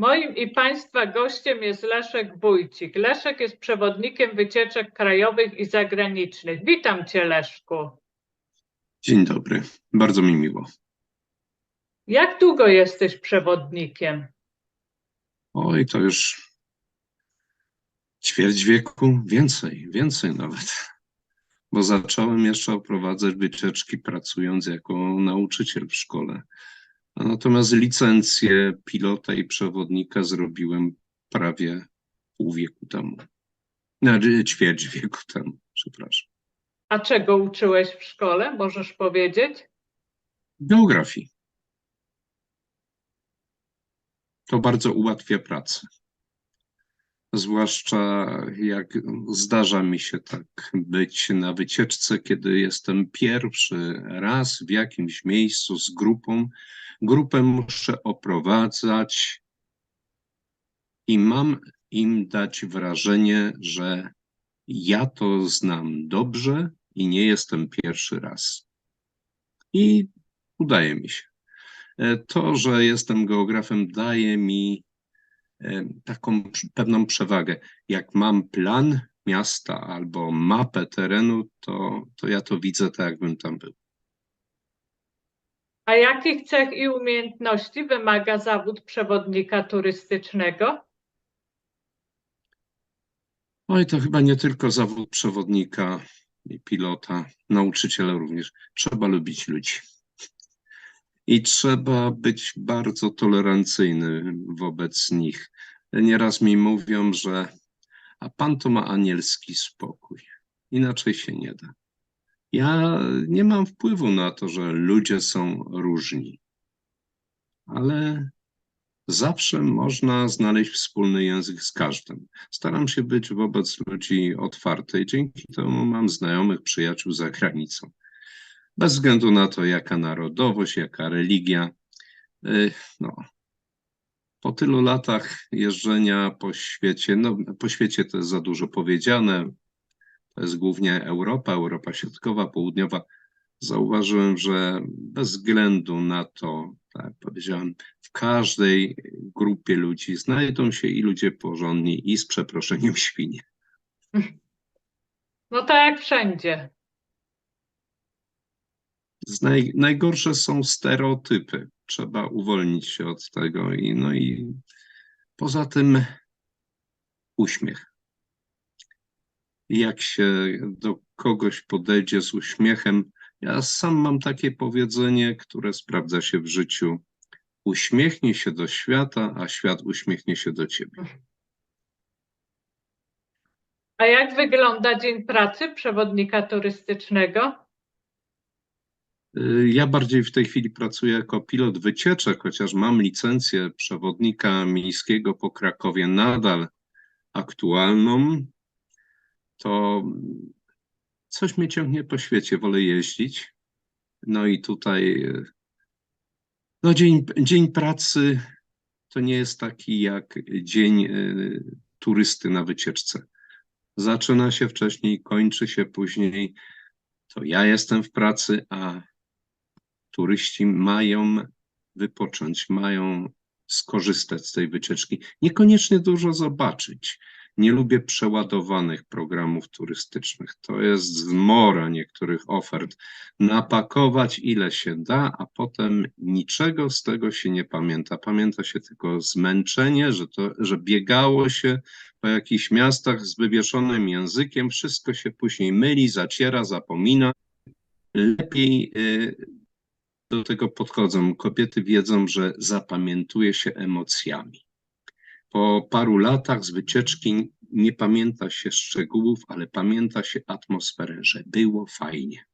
Moim i Państwa gościem jest Leszek Wójcik. Leszek jest przewodnikiem wycieczek krajowych i zagranicznych. Witam Cię, Leszku. Dzień dobry, bardzo mi miło. Jak długo jesteś przewodnikiem? Oj, to już ćwierć wieku, więcej, więcej nawet. Bo zacząłem jeszcze oprowadzać wycieczki pracując jako nauczyciel w szkole. Natomiast licencję pilota i przewodnika zrobiłem prawie pół wieku temu. Znaczy ćwierć wieku temu, przepraszam. A czego uczyłeś w szkole? Możesz powiedzieć? Geografii. To bardzo ułatwia pracę. Zwłaszcza jak zdarza mi się tak być na wycieczce, kiedy jestem pierwszy raz w jakimś miejscu z grupą. Grupę muszę oprowadzać i mam im dać wrażenie, że ja to znam dobrze i nie jestem pierwszy raz. I udaje mi się. E, To, że jestem geografem, daje mi e, taką pewną przewagę. Jak mam plan miasta albo mapę terenu, to, to ja to widzę tak, jakbym tam był. A jakich cech i umiejętności wymaga zawód przewodnika turystycznego? Oj, to chyba nie tylko zawód przewodnika i pilota, nauczyciela również. Trzeba lubić ludzi. I trzeba być bardzo tolerancyjny wobec nich. Nieraz mi mówią, że a pan to ma anielski spokój. Inaczej się nie da. Ja nie mam wpływu na to, że ludzie są różni, ale zawsze można znaleźć wspólny język z każdym. Staram się być wobec ludzi otwarty i dzięki temu mam znajomych, przyjaciół za granicą. Bez względu na to, jaka narodowość, jaka religia. No, po tylu latach jeżdżenia po świecie, no po świecie to jest za dużo powiedziane, to jest głównie Europa, Europa Środkowa, Południowa. Zauważyłem, że bez względu na to, tak jak powiedziałem, w każdej grupie ludzi znajdą się i ludzie porządni, i z przeproszeniem świnie. No tak jak wszędzie. Naj, najgorsze są stereotypy. Trzeba uwolnić się od tego i no i poza tym uśmiech. Jak się do kogoś podejdzie z uśmiechem, ja sam mam takie powiedzenie, które sprawdza się w życiu. Uśmiechnij się do świata, a świat uśmiechnie się do ciebie. A jak wygląda dzień pracy przewodnika turystycznego? Y, Ja bardziej w tej chwili pracuję jako pilot wycieczek, chociaż mam licencję przewodnika miejskiego po Krakowie nadal aktualną, to coś mnie ciągnie po świecie, wolę jeździć. No i tutaj, no dzień, dzień pracy to nie jest taki jak dzień y, turysty na wycieczce. Zaczyna się wcześniej, kończy się później. To ja jestem w pracy, a turyści mają wypocząć, mają skorzystać z tej wycieczki. Niekoniecznie dużo zobaczyć. Nie lubię przeładowanych programów turystycznych. To jest zmora niektórych ofert. Napakować ile się da, a potem niczego z tego się nie pamięta. Pamięta się tylko zmęczenie, że, to, że biegało się po jakichś miastach z wywieszonym językiem, wszystko się później myli, zaciera, zapomina. Lepiej y, do tego podchodzą. Kobiety wiedzą, że zapamiętuje się emocjami. Po paru latach z wycieczki nie pamięta się szczegółów, ale pamięta się atmosferę, że było fajnie.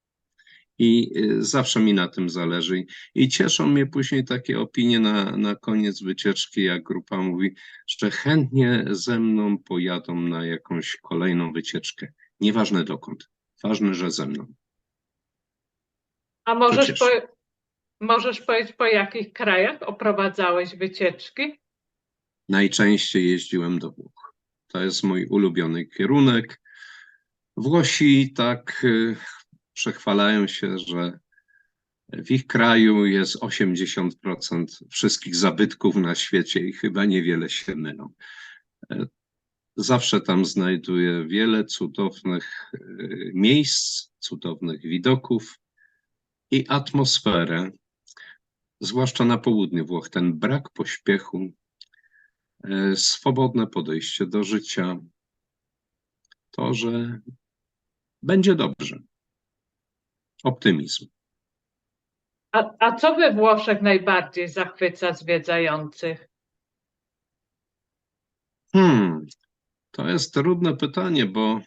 I y, zawsze mi na tym zależy. I cieszą mnie później takie opinie na, na koniec wycieczki, jak grupa mówi, że chętnie ze mną pojadą na jakąś kolejną wycieczkę. Nieważne dokąd, ważne, że ze mną. A możesz, po, możesz powiedzieć, po jakich krajach oprowadzałeś wycieczki? Najczęściej jeździłem do Włoch. To jest mój ulubiony kierunek. Włosi tak y, przechwalają się, że W ich kraju jest 80% wszystkich zabytków na świecie i chyba niewiele się mylą. E, Zawsze tam znajduję wiele cudownych e, miejsc, cudownych widoków i atmosferę, zwłaszcza na południu Włoch, ten brak pośpiechu, swobodne podejście do życia, to, że będzie dobrze. Optymizm. A, a co we Włoszech najbardziej zachwyca zwiedzających? Hmm, to jest trudne pytanie, bo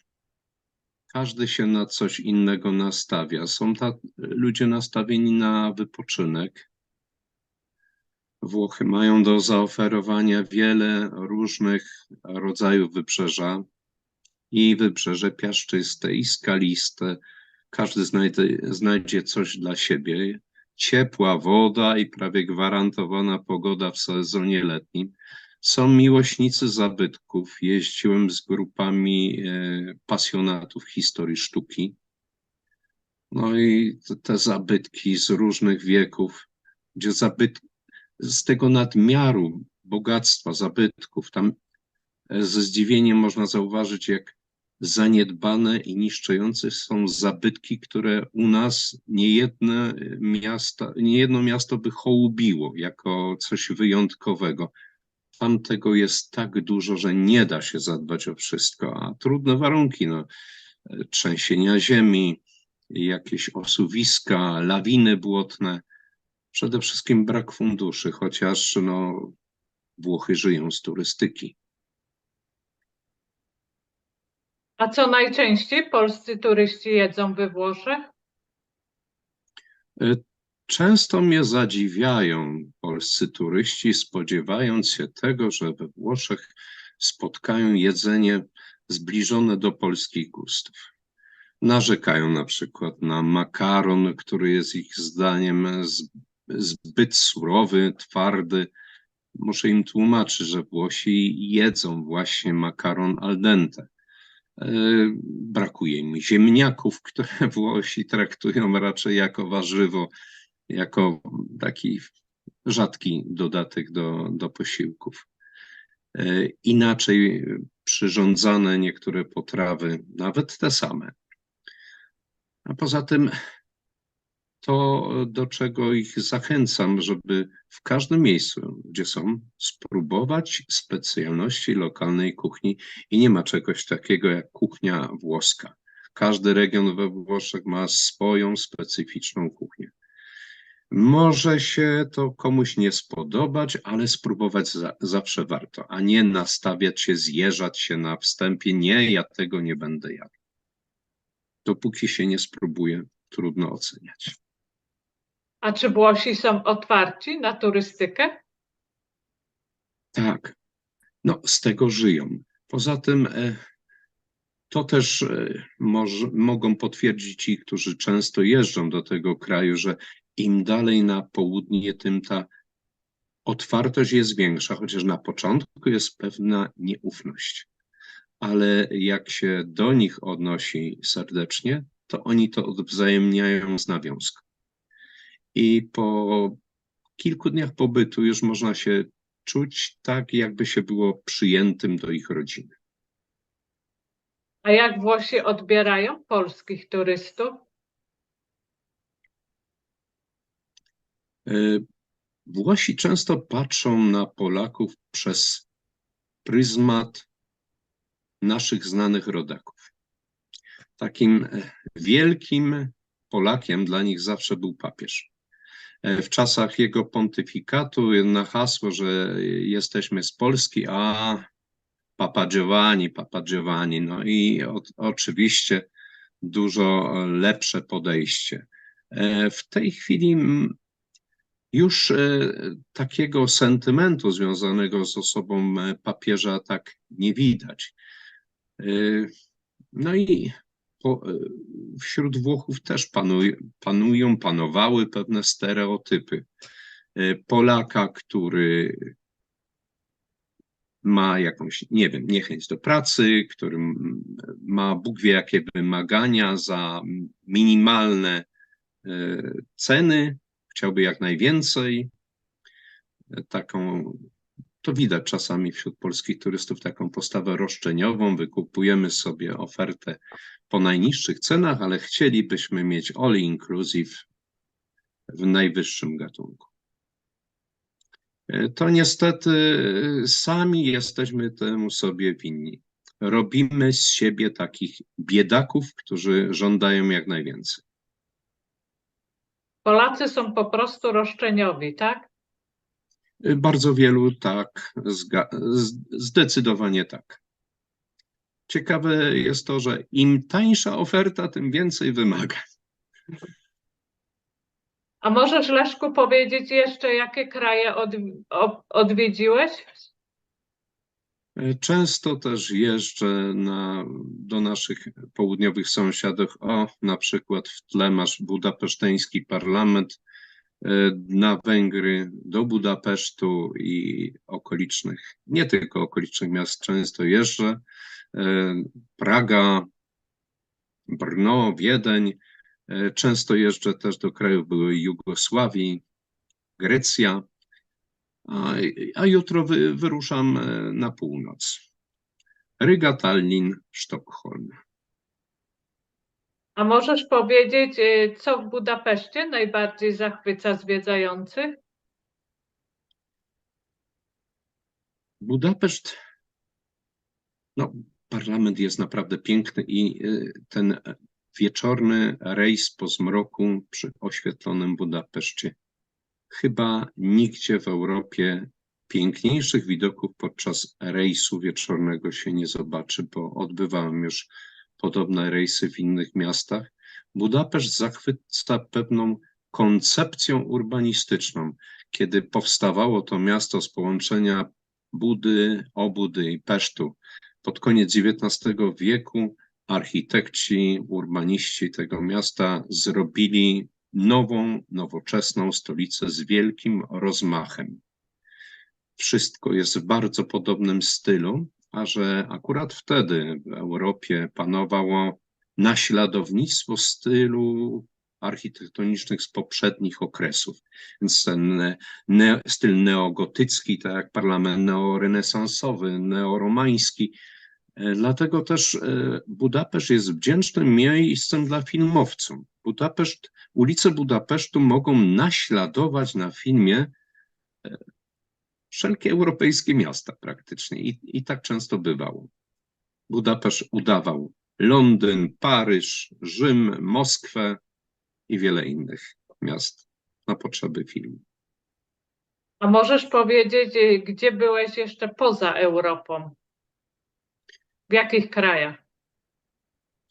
każdy się na coś innego nastawia. Są ta, ludzie nastawieni na wypoczynek. Włochy mają do zaoferowania wiele różnych rodzajów wybrzeża i wybrzeże piaszczyste, i skaliste. Każdy znajdzie, znajdzie coś dla siebie. Ciepła woda i prawie gwarantowana pogoda w sezonie letnim. Są miłośnicy zabytków. Jeździłem z grupami e, pasjonatów historii sztuki. No i te, zabytki z różnych wieków, gdzie zabyt, z tego nadmiaru bogactwa zabytków, tam e, ze zdziwieniem można zauważyć, jak zaniedbane i niszczące są zabytki, które u nas niejedne miasta, niejedno miasto by hołubiło jako coś wyjątkowego. Tam tego jest tak dużo, że nie da się zadbać o wszystko, a trudne warunki, no, trzęsienia ziemi, jakieś osuwiska, lawiny błotne, przede wszystkim brak funduszy, chociaż no, Włochy żyją z turystyki. A co najczęściej polscy turyści jedzą we Włoszech? E, Często mnie zadziwiają polscy turyści, spodziewając się tego, że we Włoszech spotkają jedzenie zbliżone do polskich gustów. Narzekają na przykład na makaron, który jest ich zdaniem zbyt surowy, twardy. Muszę im tłumaczyć, że Włosi jedzą właśnie makaron al dente. E, Brakuje im ziemniaków, które Włosi traktują raczej jako warzywo, jako taki rzadki dodatek do, do posiłków. E, Inaczej przyrządzane niektóre potrawy, nawet te same. A poza tym to, do czego ich zachęcam, żeby w każdym miejscu, gdzie są, spróbować specjalności lokalnej kuchni i nie ma czegoś takiego jak kuchnia włoska. Każdy region we Włoszech ma swoją specyficzną kuchnię. Może się to komuś nie spodobać, ale spróbować za, zawsze warto, a nie nastawiać się, zjeżdżać się na wstępie. Nie, ja tego nie będę jadł. Dopóki się nie spróbuje, trudno oceniać. A czy Włosi są otwarci na turystykę? Tak, no z tego żyją. Poza tym e, to też e, mogą potwierdzić ci, którzy często jeżdżą do tego kraju, że im dalej na południe, tym ta otwartość jest większa, chociaż na początku jest pewna nieufność. Ale jak się do nich odnosi serdecznie, to oni to odwzajemniają z nawiązką. I po kilku dniach pobytu już można się czuć tak, jakby się było przyjętym do ich rodziny. A jak Włosi odbierają polskich turystów? E, Włosi często patrzą na Polaków przez pryzmat naszych znanych rodaków. Takim e, wielkim Polakiem dla nich zawsze był papież. E, W czasach jego pontyfikatu na hasło, że jesteśmy z Polski, a Papa Giovanni, Papa Giovanni, no i o, oczywiście dużo lepsze podejście. E, W tej chwili już e, takiego sentymentu związanego z osobą papieża tak nie widać. No i wśród Włochów też panuj, panują, panowały pewne stereotypy. E, Polaka, który ma jakąś, nie wiem, niechęć do pracy, który ma Bóg wie jakie wymagania za minimalne e, ceny, chciałby jak najwięcej. E, Taką, to widać czasami wśród polskich turystów, taką postawę roszczeniową. Wykupujemy sobie ofertę po najniższych cenach, ale chcielibyśmy mieć all inclusive w najwyższym gatunku. E, To niestety e, sami jesteśmy temu sobie winni. Robimy z siebie takich biedaków, którzy żądają jak najwięcej. Polacy są po prostu roszczeniowi, tak? E, Bardzo wielu tak, zdecydowanie tak. Ciekawe jest to, że im tańsza oferta, tym więcej wymaga. A możesz, Leszku, powiedzieć jeszcze, jakie kraje od, o- odwiedziłeś? E, Często też jeżdżę na, do naszych południowych sąsiadów. O, na przykład w tle masz budapeszteński parlament, na Węgry, do Budapesztu i okolicznych, nie tylko okolicznych miast często jeżdżę. E, Praga, Brno, Wiedeń. E, Często jeżdżę też do krajów byłej Jugosławii, Grecja. A, a jutro wy, wyruszam e, na północ. Ryga, Tallin, Sztokholm. A możesz powiedzieć, y, co w Budapeszcie najbardziej zachwyca zwiedzających? Budapeszt, no, parlament jest naprawdę piękny i y, ten wieczorny rejs po zmroku przy oświetlonym Budapeszcie. Chyba nigdzie w Europie piękniejszych widoków podczas rejsu wieczornego się nie zobaczy, bo odbywałem już podobne rejsy w innych miastach. Budapeszt zachwyca pewną koncepcją urbanistyczną. Kiedy powstawało to miasto z połączenia Budy, Obudy i Pesztu pod koniec XIX wieku, architekci, urbaniści tego miasta zrobili nową, nowoczesną stolicę z wielkim rozmachem. Wszystko jest w bardzo podobnym stylu, a że akurat wtedy w Europie panowało naśladownictwo stylu architektonicznych z poprzednich okresów. Więc ten ne, styl neogotycki, tak jak parlament neorenesansowy, neoromański. E, Dlatego też e, Budapeszt jest wdzięcznym miejscem dla filmowców. Budapeszt, ulice Budapesztu mogą naśladować na filmie e, wszelkie europejskie miasta praktycznie i, i tak często bywało. Budapeszt udawał Londyn, Paryż, Rzym, Moskwę i wiele innych miast na potrzeby filmu. A możesz powiedzieć, gdzie byłeś jeszcze poza Europą? W jakich krajach?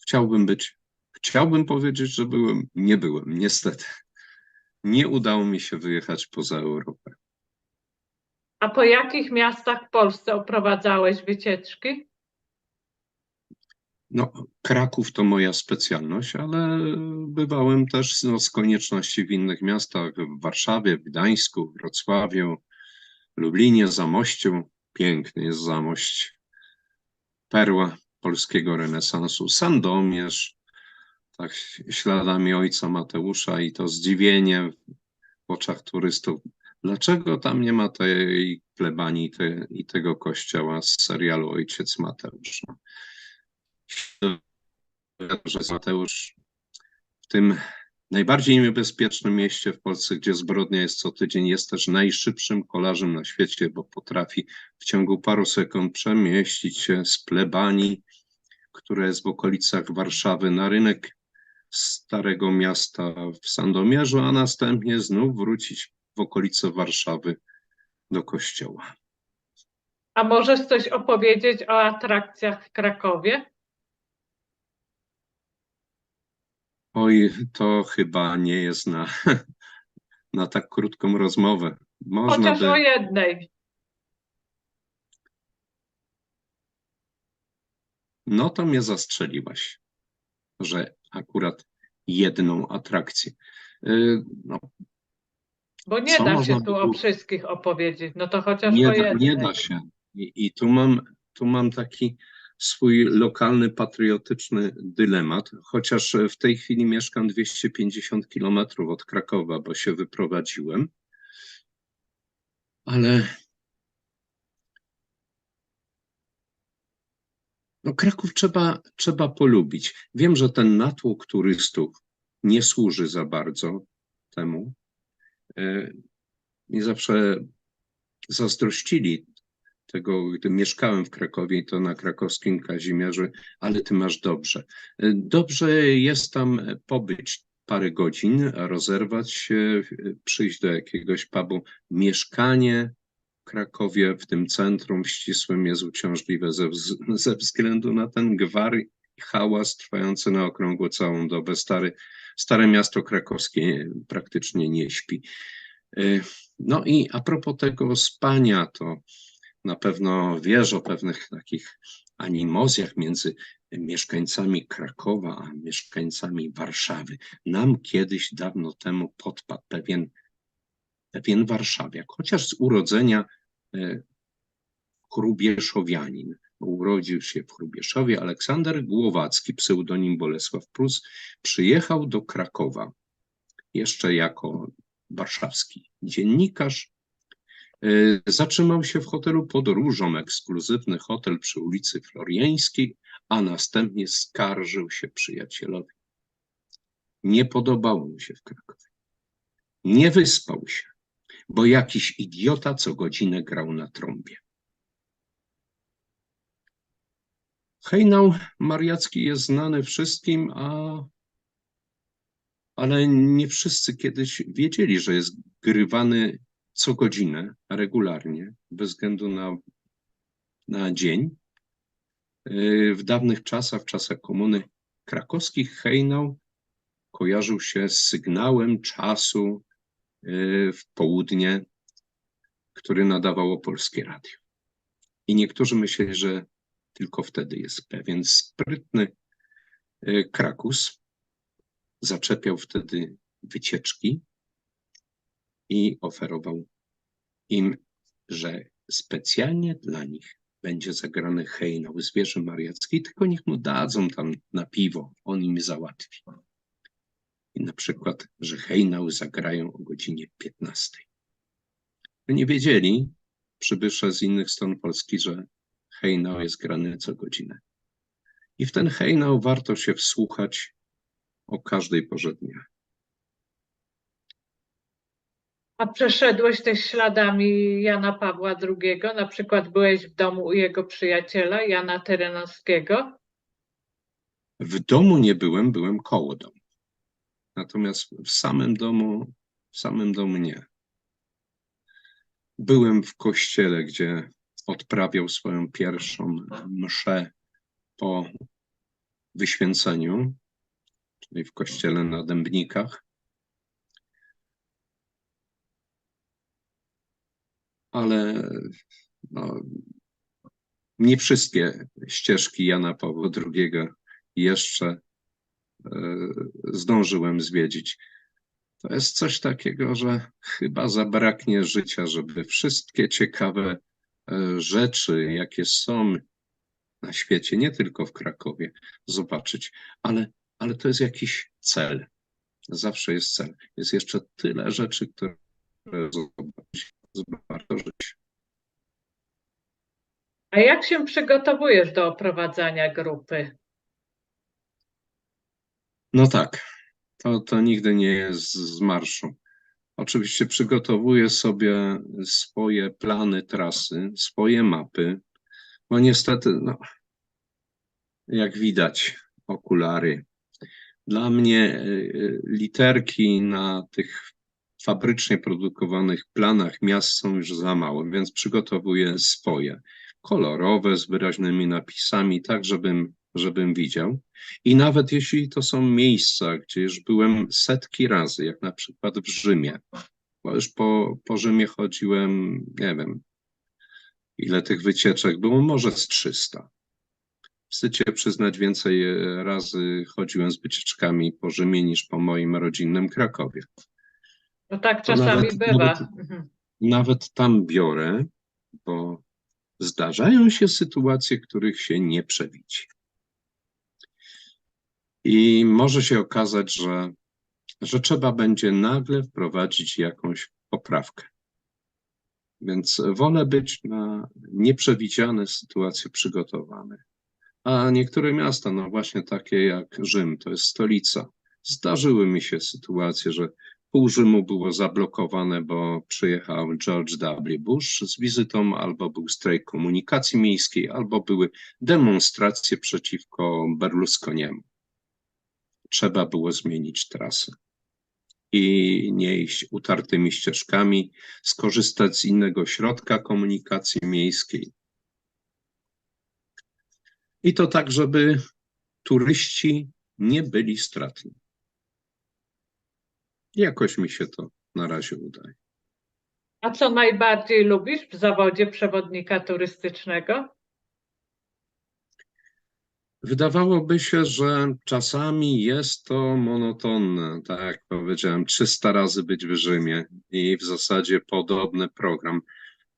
Chciałbym być, chciałbym powiedzieć, że byłem, nie byłem, niestety. Nie udało mi się wyjechać poza Europę. A po jakich miastach w Polsce oprowadzałeś wycieczki? No, Kraków to moja specjalność, ale bywałem też no, z konieczności w innych miastach, w Warszawie, w Gdańsku, Wrocławiu, Lublinie, Zamościu. Piękny jest Zamość. Perła polskiego renesansu. Sandomierz, tak śladami ojca Mateusza i to zdziwienie w oczach turystów. Dlaczego tam nie ma tej plebanii te, i tego kościoła z serialu Ojciec Mateusz? Że Mateusz w tym najbardziej niebezpiecznym mieście w Polsce, gdzie zbrodnia jest co tydzień, jest też najszybszym kolarzem na świecie, bo potrafi w ciągu paru sekund przemieścić się z plebanii, która jest w okolicach Warszawy, na rynek Starego Miasta w Sandomierzu, a następnie znów wrócić w okolice Warszawy do kościoła. A możesz coś opowiedzieć o atrakcjach w Krakowie? Oj, to chyba nie jest na, na tak krótką rozmowę. Można Chociaż by, o jednej. no to mnie zastrzeliłaś, że akurat jedną atrakcję. Y, No, Bo nie Co da się tu o wszystkich opowiedzieć. No to chociaż nie da, nie da się. I, i tu mam, tu mam taki swój lokalny, patriotyczny dylemat, chociaż w tej chwili mieszkam 250 kilometrów od Krakowa, bo się wyprowadziłem. Ale no Kraków trzeba, trzeba polubić. Wiem, że ten natłok turystów nie służy za bardzo temu. E, Nie zawsze zazdrościli tego, gdy mieszkałem w Krakowie, to na krakowskim Kazimierzu, ale ty masz dobrze. E, Dobrze jest tam pobyć parę godzin, rozerwać się, przyjść do jakiegoś pubu. Mieszkanie w Krakowie, w tym centrum ścisłym jest uciążliwe ze, ze względu na ten gwar i hałas trwający na okrągło całą dobę. Stary, stare miasto krakowskie praktycznie nie śpi. E, No i a propos tego spania, to na pewno wiesz o pewnych takich animozjach między mieszkańcami Krakowa a mieszkańcami Warszawy. Nam kiedyś dawno temu podpadł pewien, pewien warszawiak, chociaż z urodzenia e, Chrubieszowianin. Urodził się w Chrubieszowie. Aleksander Głowacki, pseudonim Bolesław Prus, przyjechał do Krakowa jeszcze jako warszawski dziennikarz. E, Zatrzymał się w hotelu pod ekskluzywny hotel przy ulicy Floriańskiej, a następnie skarżył się przyjacielowi. Nie podobało mu się w Krakowie. Nie wyspał się, bo jakiś idiota co godzinę grał na trąbie. Hejnał Mariacki jest znany wszystkim, a ale nie wszyscy kiedyś wiedzieli, że jest grywany co godzinę, regularnie, bez względu na, na dzień. Yy, W dawnych czasach, w czasach komuny krakowskich, hejnał kojarzył się z sygnałem czasu yy, w południe, który nadawało Polskie Radio. I niektórzy myśleli, że tylko wtedy jest pewien sprytny yy, Krakus, zaczepiał wtedy wycieczki i oferował im, że specjalnie dla nich będzie zagrany hejnał z wieży mariackiej, tylko niech mu dadzą tam na piwo, on im załatwi. I na przykład, że hejnał zagrają o godzinie 15. No Nie wiedzieli przybysze z innych stron Polski, że hejnał jest grany co godzinę. I w ten hejnał warto się wsłuchać o każdej porze dnia. A przeszedłeś też śladami Jana Pawła II? Na przykład byłeś w domu u jego przyjaciela Jana Terenowskiego? W domu nie byłem, byłem koło domu. Natomiast w samym domu, w samym domu nie. Byłem w kościele, gdzie odprawiał swoją pierwszą mszę po wyświęceniu, czyli w kościele na Dębnikach. Ale no, nie wszystkie ścieżki Jana Pawła II jeszcze e, zdążyłem zwiedzić. To jest coś takiego, że chyba zabraknie życia, żeby wszystkie ciekawe rzeczy, jakie są na świecie, nie tylko w Krakowie, zobaczyć, ale, ale to jest jakiś cel. Zawsze jest cel. Jest jeszcze tyle rzeczy, które zobaczyć, warto żyć. A jak się przygotowujesz do oprowadzania grupy? No tak, to, to nigdy nie jest z marszu. Oczywiście przygotowuję sobie swoje plany trasy, swoje mapy, bo niestety, no, jak widać, okulary. Dla mnie y, literki na tych fabrycznie produkowanych planach miast są już za małe, więc przygotowuję swoje, kolorowe, z wyraźnymi napisami, tak żebym, żebym widział. I nawet jeśli to są miejsca, gdzie już byłem setki razy, jak na przykład w Rzymie, bo już po, po Rzymie chodziłem, nie wiem, ile tych wycieczek było, może z 300. Wstyd się przyznać, więcej e, razy chodziłem z wycieczkami po Rzymie niż po moim rodzinnym Krakowie. No tak czasami nawet- bywa. nawet- Mhm. Nawet tam biorę, bo zdarzają się sytuacje, których się nie przewidzi. I może się okazać, że, że trzeba będzie nagle wprowadzić jakąś poprawkę. Więc wolę być na nieprzewidziane sytuacje przygotowany. A niektóre miasta, no właśnie takie jak Rzym, to jest stolica. Zdarzyły mi się sytuacje, że pół Rzymu było zablokowane, bo przyjechał George W. Bush z wizytą, albo był strajk komunikacji miejskiej, albo były demonstracje przeciwko Berlusconiemu. Trzeba było zmienić trasę i nie iść utartymi ścieżkami, skorzystać z innego środka komunikacji miejskiej. I to tak, żeby turyści nie byli stratni. Jakoś mi się to na razie udaje. A co najbardziej lubisz w zawodzie przewodnika turystycznego? Wydawałoby się, że czasami jest to monotonne, tak jak powiedziałem, 300 razy być w Rzymie i w zasadzie podobny program.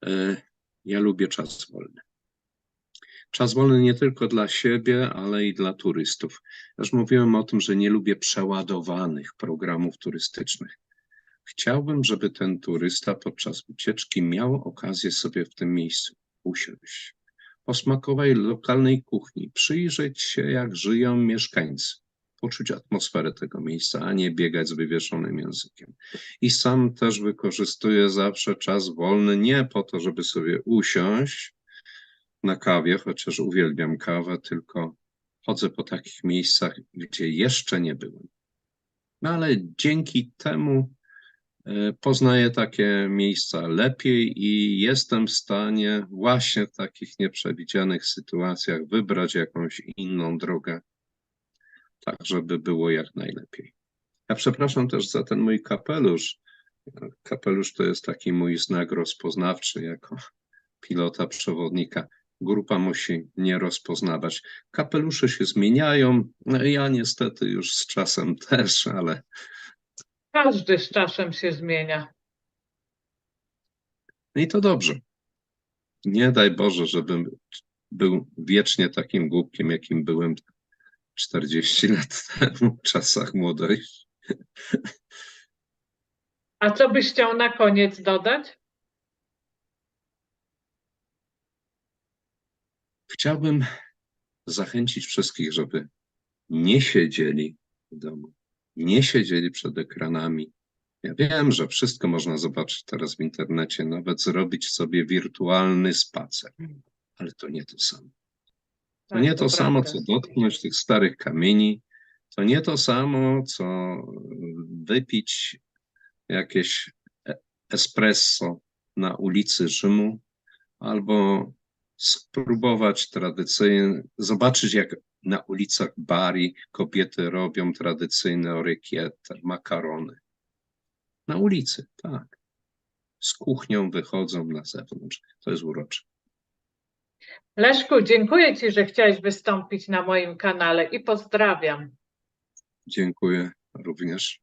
E, Ja lubię czas wolny. Czas wolny nie tylko dla siebie, ale i dla turystów. Już mówiłem o tym, że nie lubię przeładowanych programów turystycznych. Chciałbym, żeby ten turysta podczas ucieczki miał okazję sobie w tym miejscu usiąść, posmakować lokalnej kuchni, przyjrzeć się, jak żyją mieszkańcy, poczuć atmosferę tego miejsca, a nie biegać z wywieszonym językiem. I sam też wykorzystuję zawsze czas wolny nie po to, żeby sobie usiąść na kawie, chociaż uwielbiam kawę, tylko chodzę po takich miejscach, gdzie jeszcze nie byłem. No ale dzięki temu poznaję takie miejsca lepiej i jestem w stanie właśnie w takich nieprzewidzianych sytuacjach wybrać jakąś inną drogę, tak żeby było jak najlepiej. Ja przepraszam też za ten mój kapelusz. Kapelusz to jest taki mój znak rozpoznawczy jako pilota, przewodnika. Grupa musi nie rozpoznawać. Kapelusze się zmieniają. No ja niestety już z czasem też, ale Każdy z czasem się zmienia. I to dobrze. Nie daj Boże, żebym był wiecznie takim głupkiem, jakim byłem 40 lat temu, w czasach młodości. A co byś chciał na koniec dodać? Chciałbym zachęcić wszystkich, żeby nie siedzieli w domu, nie siedzieli przed ekranami. Ja wiem, że wszystko można zobaczyć teraz w internecie, nawet zrobić sobie wirtualny spacer, ale to nie to samo. To Tak, nie to samo, prawda. co dotknąć tych starych kamieni, to nie to samo, co wypić jakieś e- espresso na ulicy Rzymu, albo spróbować tradycyjnie, zobaczyć jak na ulicach Bari kobiety robią tradycyjne orykiety, makarony. Na ulicy, tak. Z kuchnią wychodzą na zewnątrz. To jest urocze. Leszku, dziękuję Ci, że chciałeś wystąpić na moim kanale i pozdrawiam. Dziękuję również.